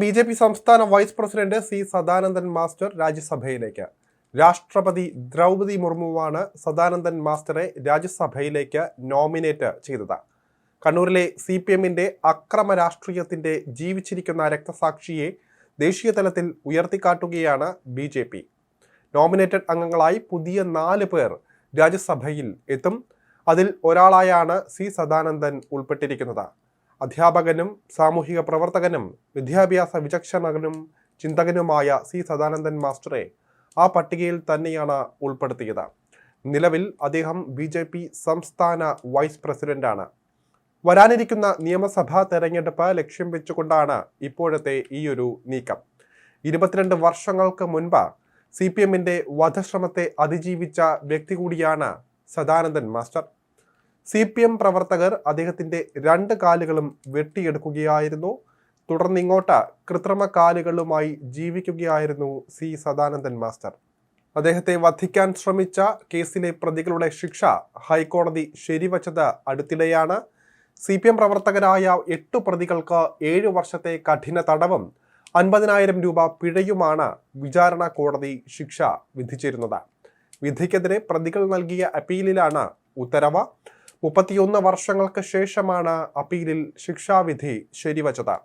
B J P സംസ്ഥാന vice president C Sadanandan master രാജ്യസഭയിലേക്ക്. രാഷ്ട്രപതി ദ്രൗപതി മുർമുവാണ് സദാനന്ദൻ മാസ്റ്ററെ രാജ്യസഭയിലേക്ക് നോമിനേറ്റ് ചെയ്തത്. കണ്ണൂരിലെ സി പി എമ്മിന്റെ അക്രമ രാഷ്ട്രീയത്തിന്റെ ജീവിച്ചിരിക്കുന്ന രക്തസാക്ഷിയെ ദേശീയ തലത്തിൽ ഉയർത്തിക്കാട്ടുകയാണ് ബി ജെ പി. നോമിനേറ്റഡ് അംഗങ്ങളായി പുതിയ നാല് പേർ രാജ്യസഭയിൽ എത്തും. അതിൽ ഒരാളായാണ് സി സദാനന്ദൻ ഉൾപ്പെട്ടിരിക്കുന്നത്. അധ്യാപകനും സാമൂഹിക പ്രവർത്തകനും വിദ്യാഭ്യാസ വിചക്ഷണകനും ചിന്തകനുമായ സി സദാനന്ദൻ മാസ്റ്ററെ ആ പട്ടികയിൽ തന്നെയാണ് ഉൾപ്പെടുത്തിയത്. നിലവിൽ അദ്ദേഹം ബി ജെ പി സംസ്ഥാന വൈസ് പ്രസിഡന്റാണ്. വരാനിരിക്കുന്ന നിയമസഭാ തെരഞ്ഞെടുപ്പ് ലക്ഷ്യം വെച്ചുകൊണ്ടാണ് ഇപ്പോഴത്തെ ഈ ഒരു നീക്കം. ഇരുപത്തിരണ്ട് വർഷങ്ങൾക്ക് മുൻപ് സി പി എമ്മിന്റെ വധശ്രമത്തെ അതിജീവിച്ച വ്യക്തി കൂടിയാണ് Sadanandan master. C P M പ്രവർത്തകർ അദ്ദേഹത്തിന്റെ രണ്ട് കാലുകളും വെട്ടിയെടുക്കുകയായിരുന്നു. തുടർന്ന് ഇങ്ങോട്ട് കൃത്രിമ കാലുകളുമായി ജീവിക്കുകയായിരുന്നു സി സദാനന്ദൻ മാസ്റ്റർ. അദ്ദേഹത്തെ വധിക്കാൻ ശ്രമിച്ച കേസിലെ പ്രതികളുടെ ശിക്ഷ ഹൈക്കോടതി ശരിവച്ചത് അടുത്തിടെയാണ്. സി പി എം പ്രവർത്തകരായ എട്ട് പ്രതികൾക്ക് ഏഴ് വർഷത്തെ കഠിന തടവും അൻപതിനായിരം രൂപ പിഴയുമാണ് വിചാരണ കോടതി ശിക്ഷ വിധിച്ചിരുന്നത്. വിധിക്കെതിരെ പ്രതികൾ നൽകിയ അപ്പീലിലാണ് ഉത്തരവ്. മുപ്പത്തിയൊന്ന് വർഷങ്ങൾക്ക് ശേഷമാണ് അപ്പീലിൽ ശിക്ഷാവിധി ശരിവച്ചത്.